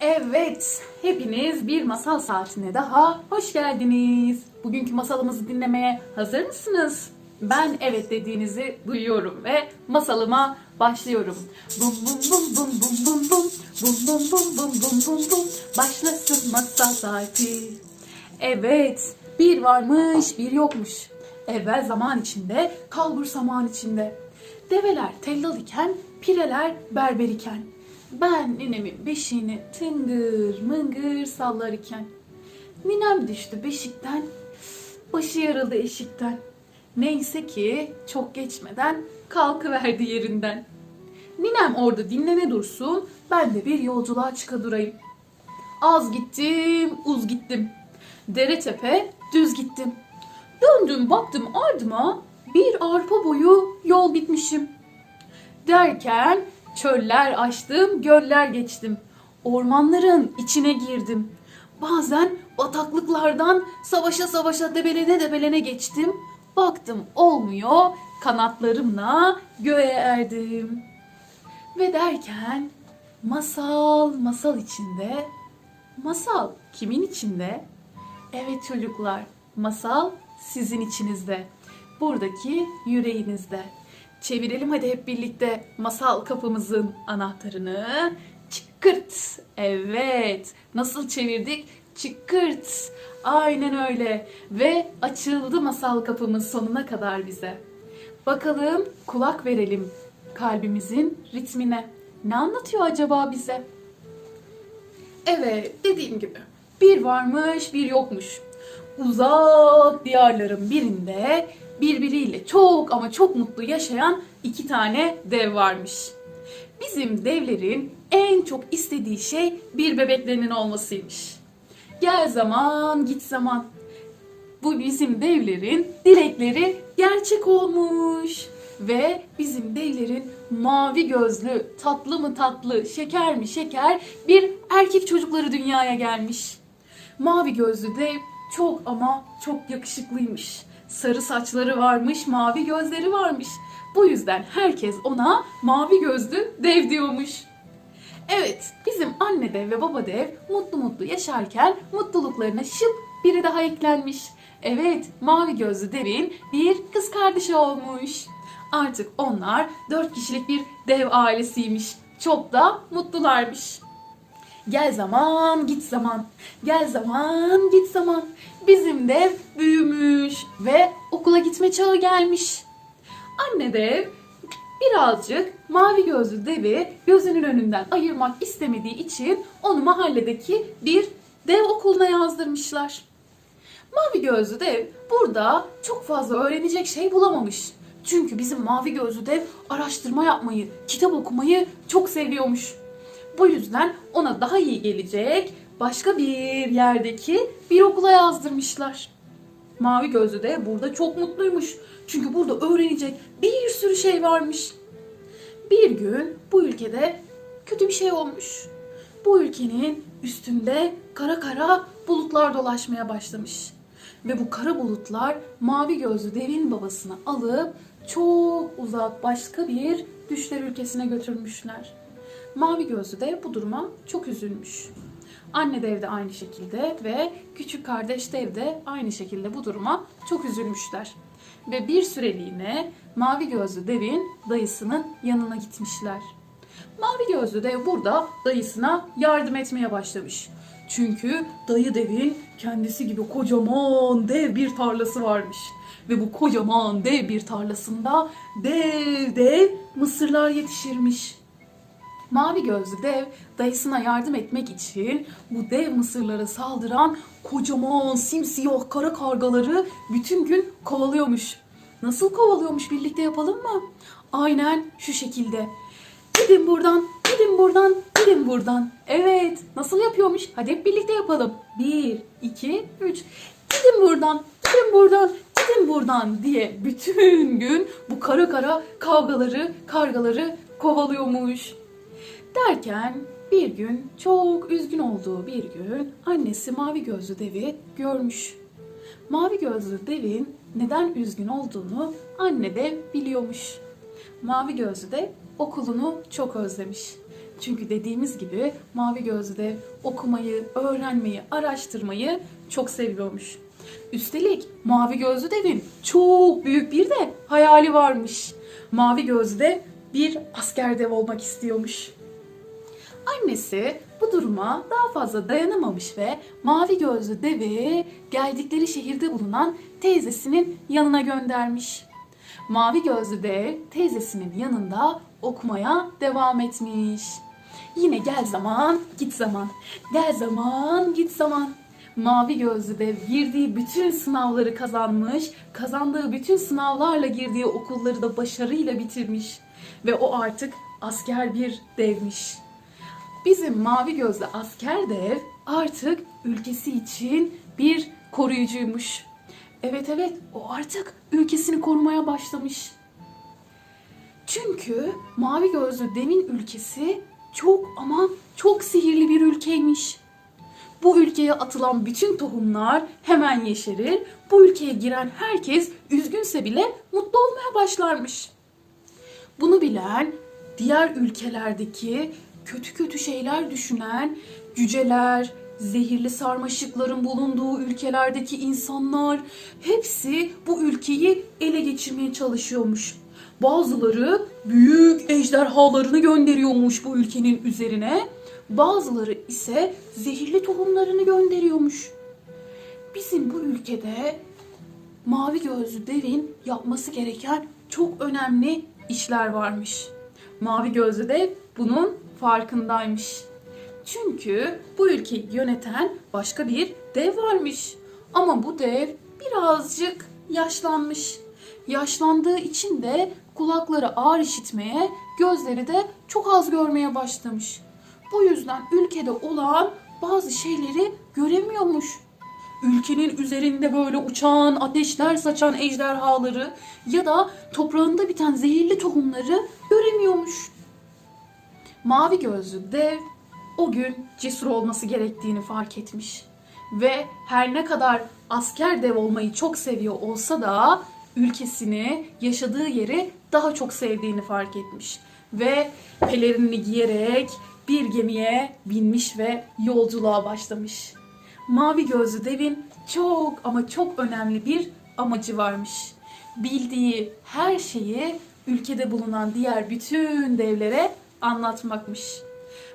Evet, hepiniz bir masal saatine daha hoş geldiniz. Bugünkü masalımızı dinlemeye hazır mısınız? Ben evet dediğinizi duyuyorum ve masalıma başlıyorum. Bum bum bum bum bum bum bum bum bum bum bum bum bum bum başlasın masal saati. Evet, bir varmış bir yokmuş. Evvel zaman içinde, kalbur zaman içinde. Develer tellal iken, pireler berber iken. Ben ninemin beşiğini tıngır mıngır sallar iken. Ninem düştü beşikten, başı yarıldı eşikten. Neyse ki çok geçmeden kalkıverdi yerinden. Ninem orada dinlene dursun, ben de bir yolculuğa çıka durayım. Az gittim, uz gittim. Dere tepe, düz gittim. Döndüm baktım ardıma, bir arpa boyu yol gitmişim. Derken çöller açtım, göller geçtim. Ormanların içine girdim. Bazen bataklıklardan savaşa savaşa debelene debelene geçtim. Baktım olmuyor, kanatlarımla göğe erdim. Ve derken masal masal içinde, masal kimin içinde? Evet çocuklar, masal sizin içinizde. Buradaki yüreğinizde. Çevirelim hadi hep birlikte masal kapımızın anahtarını. Çıkırt. Evet. Nasıl çevirdik? Çıkırt. Aynen öyle. Ve açıldı masal kapımız sonuna kadar bize. Bakalım kulak verelim kalbimizin ritmine. Ne anlatıyor acaba bize? Evet, dediğim gibi bir varmış, bir yokmuş. Uzak diyarların birinde birbiriyle çok ama çok mutlu yaşayan iki tane dev varmış. Bizim devlerin en çok istediği şey bir bebeklerinin olmasıymış. Gel zaman, git zaman. Bu bizim devlerin dilekleri gerçek olmuş. Ve bizim devlerin mavi gözlü, tatlı mı tatlı, şeker mi şeker bir erkek çocukları dünyaya gelmiş. Mavi gözlü dev çok ama çok yakışıklıymış. Sarı saçları varmış, mavi gözleri varmış. Bu yüzden herkes ona mavi gözlü dev diyormuş. Evet, bizim anne dev ve baba dev mutlu mutlu yaşarken mutluluklarına şıp biri daha eklenmiş. Evet, mavi gözlü devin bir kız kardeşi olmuş. Artık onlar dört kişilik bir dev ailesiymiş. Çok da mutlularmış. Gel zaman git zaman. Gel zaman git zaman. Bizim dev büyümüş ve okula gitme çağı gelmiş. Anne dev birazcık mavi gözlü devi gözünün önünden ayırmak istemediği için onu mahalledeki bir dev okuluna yazdırmışlar. Mavi gözlü dev burada çok fazla öğrenecek şey bulamamış. Çünkü bizim mavi gözlü dev araştırma yapmayı, kitap okumayı çok seviyormuş. Bu yüzden ona daha iyi gelecek başka bir yerdeki bir okula yazdırmışlar. Mavi gözlü de burada çok mutluymuş. Çünkü burada öğrenecek bir sürü şey varmış. Bir gün bu ülkede kötü bir şey olmuş. Bu ülkenin üstünde kara kara bulutlar dolaşmaya başlamış. Ve bu kara bulutlar mavi gözlü devin babasını alıp çok uzak başka bir düşler ülkesine götürmüşler. Mavi gözlü de bu duruma çok üzülmüş. Anne de aynı şekilde ve küçük kardeş de aynı şekilde bu duruma çok üzülmüşler. Ve bir süreliğine mavi gözlü devin dayısının yanına gitmişler. Mavi gözlü dev burada dayısına yardım etmeye başlamış. Çünkü dayı devin kendisi gibi kocaman dev bir tarlası varmış. Ve bu kocaman dev bir tarlasında dev dev mısırlar yetişirmiş. Mavi gözlü dev dayısına yardım etmek için bu dev mısırlara saldıran kocaman simsiyah kara kargaları bütün gün kovalıyormuş. Nasıl kovalıyormuş birlikte yapalım mı? Aynen şu şekilde. Gidin buradan, gidin buradan, gidin buradan. Evet, nasıl yapıyormuş? Hadi hep birlikte yapalım. Bir, iki, üç. Gidin buradan, gidin buradan, gidin buradan diye bütün gün bu kara kara kavgaları, kargaları kovalıyormuş. Derken bir gün çok üzgün olduğu bir gün annesi mavi gözlü devi görmüş. Mavi gözlü devin neden üzgün olduğunu anne dev biliyormuş. Mavi gözlü de okulunu çok özlemiş. Çünkü dediğimiz gibi mavi gözlü dev okumayı, öğrenmeyi, araştırmayı çok seviyormuş. Üstelik mavi gözlü devin çok büyük bir de hayali varmış. Mavi gözlü dev bir asker dev olmak istiyormuş. Annesi bu duruma daha fazla dayanamamış ve mavi gözlü devi geldikleri şehirde bulunan teyzesinin yanına göndermiş. Mavi gözlü dev teyzesinin yanında okumaya devam etmiş. Yine gel zaman, git zaman. Gel zaman, git zaman. Mavi gözlü dev girdiği bütün sınavları kazanmış, kazandığı bütün sınavlarla girdiği okulları da başarıyla bitirmiş. Ve o artık asker bir devmiş. Bizim mavi gözlü asker dev artık ülkesi için bir koruyucuymuş. Evet evet o artık ülkesini korumaya başlamış. Çünkü mavi gözlü devin ülkesi çok ama çok sihirli bir ülkeymiş. Bu ülkeye atılan bütün tohumlar hemen yeşerir. Bu ülkeye giren herkes üzgünse bile mutlu olmaya başlarmış. Bunu bilen diğer ülkelerdeki kötü kötü şeyler düşünen cüceler, zehirli sarmaşıkların bulunduğu ülkelerdeki insanlar hepsi bu ülkeyi ele geçirmeye çalışıyormuş. Bazıları büyük ejderhalarını gönderiyormuş bu ülkenin üzerine. Bazıları ise zehirli tohumlarını gönderiyormuş. Bizim bu ülkede mavi gözlü devin yapması gereken çok önemli işler varmış. Mavi gözlü dev bunun farkındaymış. Çünkü bu ülkeyi yöneten başka bir dev varmış. Ama bu dev birazcık yaşlanmış. Yaşlandığı için de kulakları ağır işitmeye, gözleri de çok az görmeye başlamış. Bu yüzden ülkede olan bazı şeyleri göremiyormuş. Ülkenin üzerinde böyle uçan, ateşler saçan ejderhaları ya da toprağında biten zehirli tohumları göremiyormuş. Mavi gözlü dev o gün cesur olması gerektiğini fark etmiş. Ve her ne kadar asker dev olmayı çok seviyor olsa da ülkesini, yaşadığı yeri daha çok sevdiğini fark etmiş. Ve pelerinini giyerek bir gemiye binmiş ve yolculuğa başlamış. Mavi gözlü devin çok ama çok önemli bir amacı varmış. Bildiği her şeyi ülkede bulunan diğer bütün devlere anlatmakmış.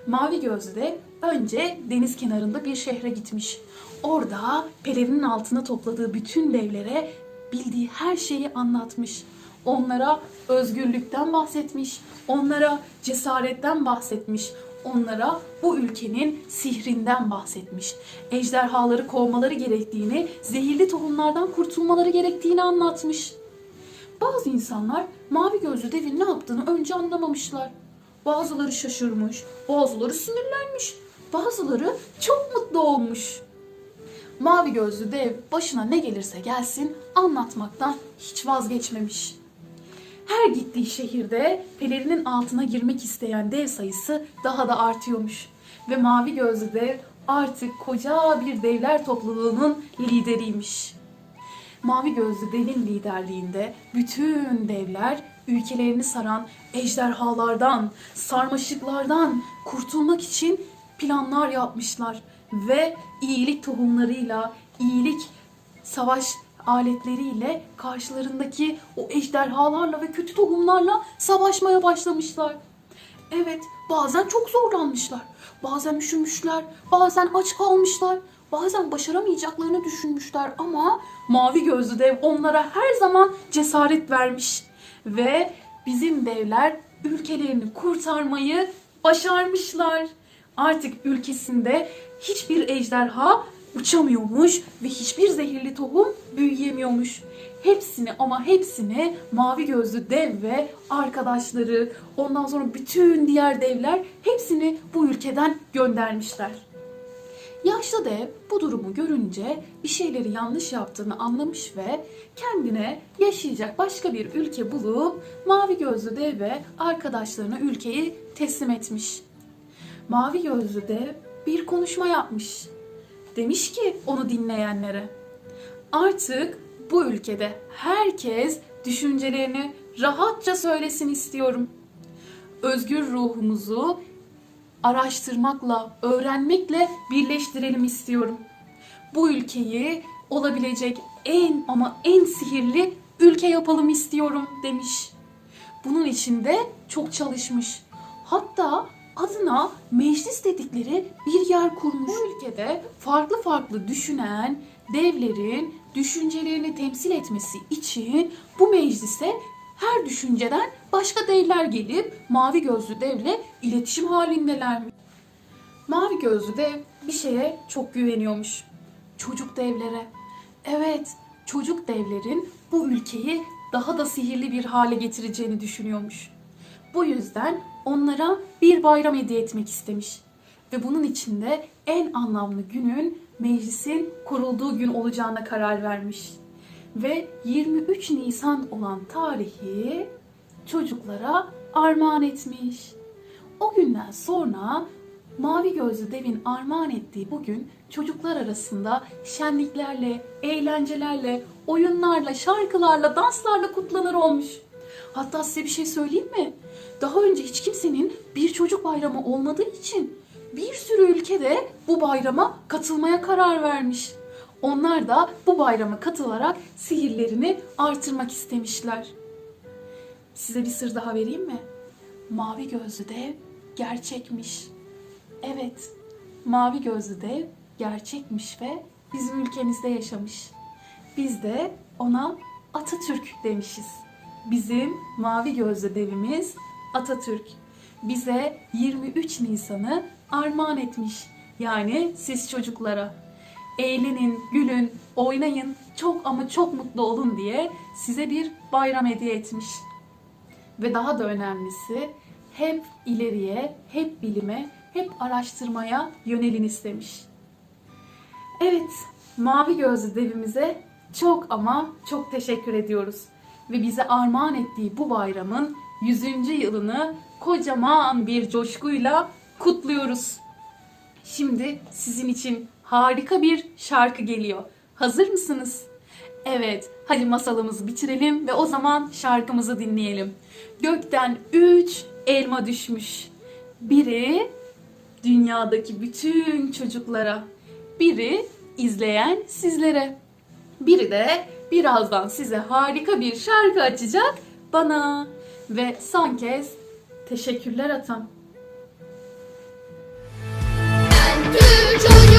Mavi gözlü de önce deniz kenarında bir şehre gitmiş. Orada pelerinin altına topladığı bütün devlere bildiği her şeyi anlatmış. Onlara özgürlükten bahsetmiş, onlara cesaretten bahsetmiş, onlara bu ülkenin sihrinden bahsetmiş. Ejderhaları kovmaları gerektiğini, zehirli tohumlardan kurtulmaları gerektiğini anlatmış. Bazı insanlar mavi gözlü devin ne yaptığını önce anlamamışlar. Bazıları şaşırmış, bazıları sinirlenmiş, bazıları çok mutlu olmuş. Mavi gözlü dev başına ne gelirse gelsin anlatmaktan hiç vazgeçmemiş. Her gittiği şehirde pelerinin altına girmek isteyen dev sayısı daha da artıyormuş. Ve mavi gözlü dev artık koca bir devler topluluğunun lideriymiş. Mavi gözlü devin liderliğinde bütün devler ülkelerini saran ejderhalardan, sarmaşıklardan kurtulmak için planlar yapmışlar ve iyilik tohumlarıyla, iyilik savaş aletleriyle karşılarındaki o ejderhalarla ve kötü tohumlarla savaşmaya başlamışlar. Evet, bazen çok zorlanmışlar. Bazen üşümüşler, bazen aç kalmışlar, bazen başaramayacaklarını düşünmüşler ama mavi gözlü dev onlara her zaman cesaret vermiş ve bizim devler ülkelerini kurtarmayı başarmışlar. Artık ülkesinde hiçbir ejderha uçamıyormuş ve hiçbir zehirli tohum büyüyemiyormuş. Hepsini ama hepsini mavi gözlü dev ve arkadaşları ondan sonra bütün diğer devler hepsini bu ülkeden göndermişler. Yaşlı dev bu durumu görünce bir şeyleri yanlış yaptığını anlamış ve kendine yaşayacak başka bir ülke bulup mavi gözlü dev ve arkadaşlarına ülkeyi teslim etmiş. Mavi gözlü dev bir konuşma yapmış. Demiş ki onu dinleyenlere. Artık bu ülkede herkes düşüncelerini rahatça söylesin istiyorum. Özgür ruhumuzu araştırmakla, öğrenmekle birleştirelim istiyorum. Bu ülkeyi olabilecek en ama en sihirli ülke yapalım istiyorum demiş. Bunun için de çok çalışmış. Hatta adına meclis dedikleri bir yer kurmuş. Bu ülkede farklı farklı düşünen devlerin düşüncelerini temsil etmesi için bu meclise her düşünceden başka devler gelip mavi gözlü devle iletişim halindelermiş. Mavi gözlü dev bir şeye çok güveniyormuş. Çocuk devlere. Evet, çocuk devlerin bu ülkeyi daha da sihirli bir hale getireceğini düşünüyormuş. Bu yüzden onlara bir bayram hediye etmek istemiş. Ve bunun için de en anlamlı günün meclisin kurulduğu gün olacağına karar vermiş. Ve 23 Nisan olan tarihi çocuklara armağan etmiş. O günden sonra Mavi Gözlü Devin armağan ettiği bugün çocuklar arasında şenliklerle, eğlencelerle, oyunlarla, şarkılarla, danslarla kutlanır olmuş. Hatta size bir şey söyleyeyim mi? Daha önce hiç kimsenin bir çocuk bayramı olmadığı için bir sürü ülkede bu bayrama katılmaya karar vermiş. Onlar da bu bayrama katılarak sihirlerini artırmak istemişler. Size bir sır daha vereyim mi? Mavi gözlü dev gerçekmiş. Evet, mavi gözlü dev gerçekmiş ve bizim ülkemizde yaşamış. Biz de ona Atatürk demişiz. Bizim mavi gözlü devimiz Atatürk. Bize 23 Nisan'ı armağan etmiş. Yani siz çocuklara. Eğlenin, gülün, oynayın, çok ama çok mutlu olun diye size bir bayram hediye etmiş. Ve daha da önemlisi hep ileriye, hep bilime, hep araştırmaya yönelin istemiş. Evet, mavi gözlü devimize çok ama çok teşekkür ediyoruz. Ve bize armağan ettiği bu bayramın 100. yılını kocaman bir coşkuyla kutluyoruz. Şimdi sizin için harika bir şarkı geliyor. Hazır mısınız? Evet, hadi masalımızı bitirelim ve o zaman şarkımızı dinleyelim. Gökten üç elma düşmüş. Biri dünyadaki bütün çocuklara, biri izleyen sizlere, biri de birazdan size harika bir şarkı açacak bana. Ve son kez teşekkürler atam. Ben Türk